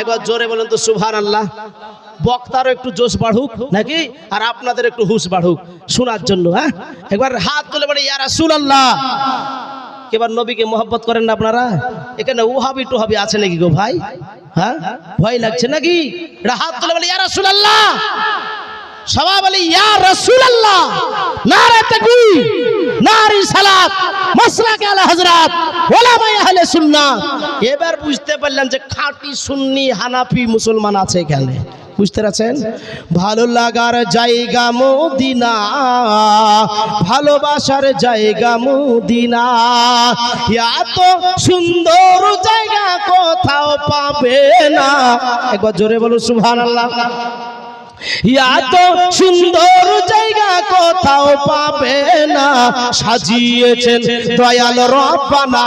একবার জোরে বলেন তো সুভান আল্লাহ বক্তারও একটু জোশ বাড়ুক নাকি? আর আপনাদের একটু হুশ বাড়ুক শোনার জন্য হ্যাঁ? একবার হাত তুলে বলে ইয়ারা শুন আল্লাহ এবার নবীকে মোহব্বত করেন না আপনারা? এখানে উহাবি টুহাবি আছে নাকি গো ভাই? হ্যাঁ? ভয় লাগছে নাকি? হাত তুলে বলে ইয়ারা ইয়া রাসূলুল্লাহ! সবাই বলে, ইয়া রাসূলুল্লাহ, নারে তাকবীর, নারে সালাত, মাসলাক আলা হযরত ওলামা আহলে সুন্নাহ। এবার বুঝতে পারলাম যে খাঁটি সুন্নি হানাফি মুসলমান আছে এখানে। বুঝতে পারছেন? ভালো লাগার জায়গা মদিনা, ভালোবাসার জায়গা মদিনা। এত সুন্দর জায়গা কোথাও পাবে না। একবার জোরে বলো সুবহানাল্লাহ। এত সুন্দর জায়গা, কোথাও পাবে না। সাজিয়েছেন দয়াল রব্বানা।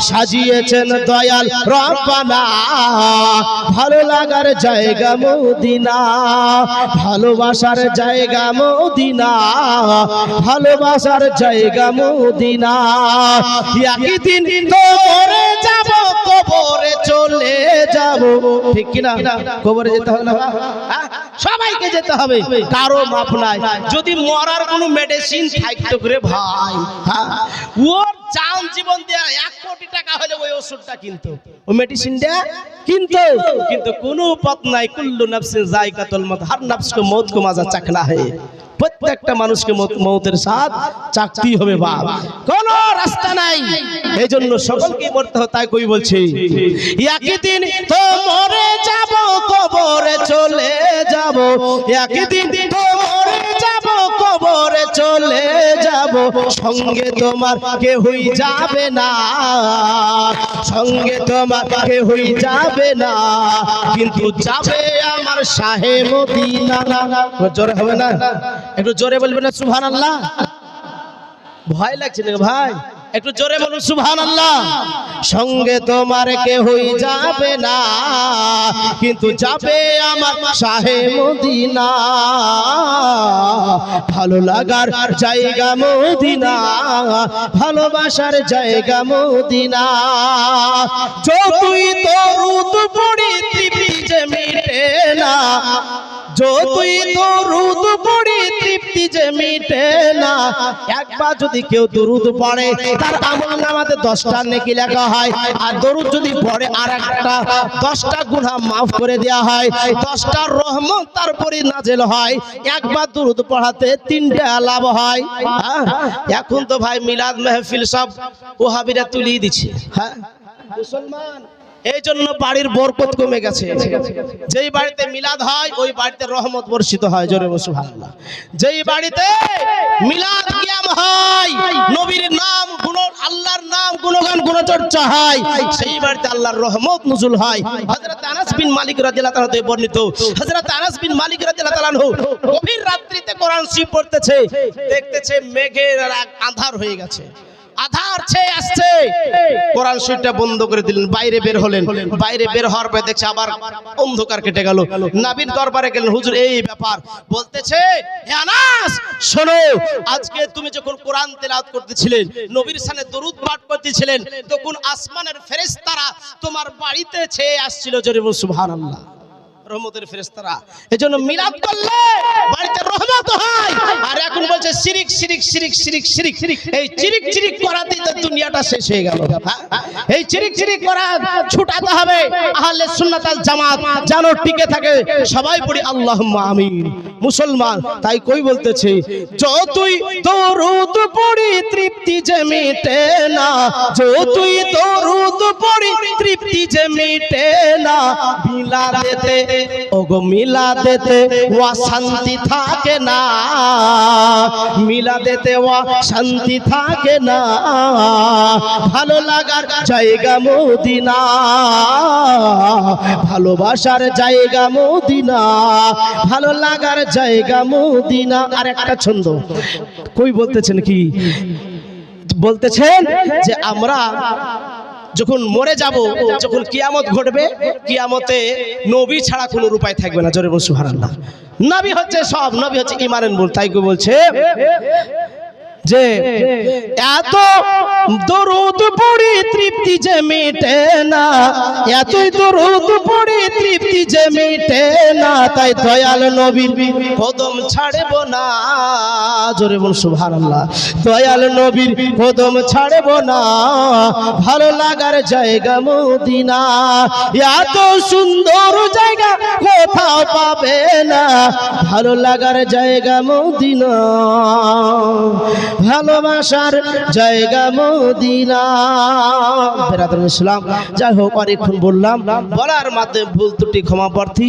সাজিয়েছেন দয়াল রব্বানা। ভালো লাগার জায়গা মদিনা। ভালোবাসার জায়গা মদিনা। ভালোবাসার জায়গা মদিনা। একই দিন তো যাব কবরে চলে যাব। ঠিক কিনা? কবরে যেতে হবে না? হ্যাঁ? সবাইকে যেতে হবে। কারও মাপ নাই। যদি মরার কোনো মেডিসিন থাকতো করে ভাই হ্যাঁ? ওর চান জীবন দেয়া এক কোটি টাকা হলে ওই ওষুধটা কিন্তু। মেডিসিনটা কিন্তু। কিন্তু কোনো পথ নাই কুল্লু নাফসিন জায়গাতুল মত হর নফস কো মৌত কো মাজা চাকনা है প্রত্যেকটা মানুষকে মত- মৌতের সাথ চাকতেই হবে বাপ। কোন রাস্তা নাই। এই জন্য সকলকে মরতে হয় তাই কই বলছি একই দিন তো মরে যাব কবরে চলে যাব। একই দিন তো কবরে চলে যাব। সঙ্গে তোমার কেহই যাবে না। সঙ্গে তোমার কেহই যাবে না। কিন্তু যাবে আমার শাহে মদিনা জোরে হবে না? একটু জোরে বলবে না সুহান আল্লাহ ভয় লাগছে না ভাই? একটু জোরে বলুন সুবহান আল্লাহ সঙ্গে তোমার কেহই যাবে না, কিন্তু যাবে আমার শাহে মদিনা। ভালো লাগার জায়গা মদিনা, ভালোবাসার জায়গা মদিনা। যতই দরুদ পড়ি যে মিটে না। যতই দরুদ পড়ি তৃপ্তি যে মিটে না। একবার যদি কেউ দরুদ পড়ে, তার আমল নামাতে দশটা নেকি লেখা হয়। আর দরুদ যদি পড়ে আর একটা দশটা গুণা মাফ করে দেওয়া হয়। দশটা রহমত তারপরে নাজেল হয়। একবার দরুদ পড়াতে তিনটা লাভ হয়। হ্যাঁ? এখন তো ভাই মিলাদ মেহফিল সব ওহাবিরা তুলিয়ে দিচ্ছে। হ্যাঁ? মুসলমান। এই জন্য বাড়ির বরকত কমে গেছে। যেই বাড়িতে মিলাদ হয়, ওই বাড়িতে রহমত বর্ষিত হয়, জোরে বসু ভাল্লাহ যেই বাড়িতে মিলাদ কিয়াম হয়, নবীর নাম গুণ আল্লাহর নাম গুণগান, গুণচর্চা হয়, সেই বাড়িতে আল্লাহর রহমত নজুল হয়। হযরত আনাস বিন মালিক রাদিয়াল্লাহু তাআলা থেকে বর্ণিত, হযরত আনাস বিন মালিক রাদিয়াল্লাহু আনহু গভীর রাত্রিতে কোরআন শরীফ পড়তেছে, দেখতেছে মেঘের আধার হয়ে গেছে। আধার ছেয়ে আসছে। কোরআন শরীফটা বন্ধ করে দিলেন, বাইরে বের হলেন। বাইরে বের হওয়ার পরে দেখছে আবার অন্ধকার কেটে গেল। নাবির দরবারে গেলেন, হুজুর, এই ব্যাপার। বলতেছে, হে আনাস, শোনো, আজকে তুমি যখন কোরআন তেলাওয়াত করতেছিলেন, নবীর সামনে দরুদ পাঠ করতেছিলেন, তখন আসমানের ফেরেশতারা তোমার বাড়িতে ছেয়ে আসছিল, জোরে বল সুবহানাল্লাহ। রহমতের ফেরেশতারা। এজন্য মিলাদ করলে বাড়িতে রহমত হয়। আর এখন বলছে শিরিক শিরিক শিরিক শিরিক শিরিক। এই চিরিক চিরিক করাতেই তো দুনিয়াটা শেষ হয়ে গেল? এই চিরিক চিরিক করা ছুটাতে হবে। আহলে সুন্নাত আল জামাত যেন টিকে থাকে। সবাই পড়ি আল্লাহুম্মা আমিন। মুসলমান, তাই কই বলতেছে, যতই দরুদ পড়ি, তৃপ্তি যে মিটে না, যতই যে মিটে না, মিলা দেতে, ওগো মিলা দেতে, ওয়া শান্তি থাকে না। মিলা দেতে, ওয়া শান্তি থাকে না। ভালো লাগার জায়গা মদিনা, ভালোবাসার জায়গা মদিনা, ভালো লাগার জায়গা মদিনা। আর একটা ছন্দ, কই বলতেছেন কি? বলতেছেন যে আমরা যখন মরে যাব, যখন কিয়ামত ঘটবে, কিয়ামতে নবী ছাড়া কোনো উপায় থাকবে না। জোরে বসু সুবহানাল্লাহ। নবী হচ্ছে সব, নবী হচ্ছে ইমারেন বল তাই বলছে যে এত দরুদ পড়ি তৃপ্তি যে মেটে না, এতই দরুদ পড়ি তৃপ্তি যে মিটে তাই দয়াল নবীর কদম ছাড়ব না। জোরে বল সুবহানাল্লাহ। দয়াল নবীর কদম ছাড়ব না। ভালো লাগার জায়গা মদিনা। এত সুন্দর জায়গা কোথাও পাবে না। ভালো লাগার জায়গা মদিনা। ভালোবাসার জায়গা মদিনা। বেরাদুল ইসলাম, যাই হোক, অনেকক্ষণ বললাম। বলার মাধ্যমে ভুল ত্রুটি, ক্ষমা প্রার্থী।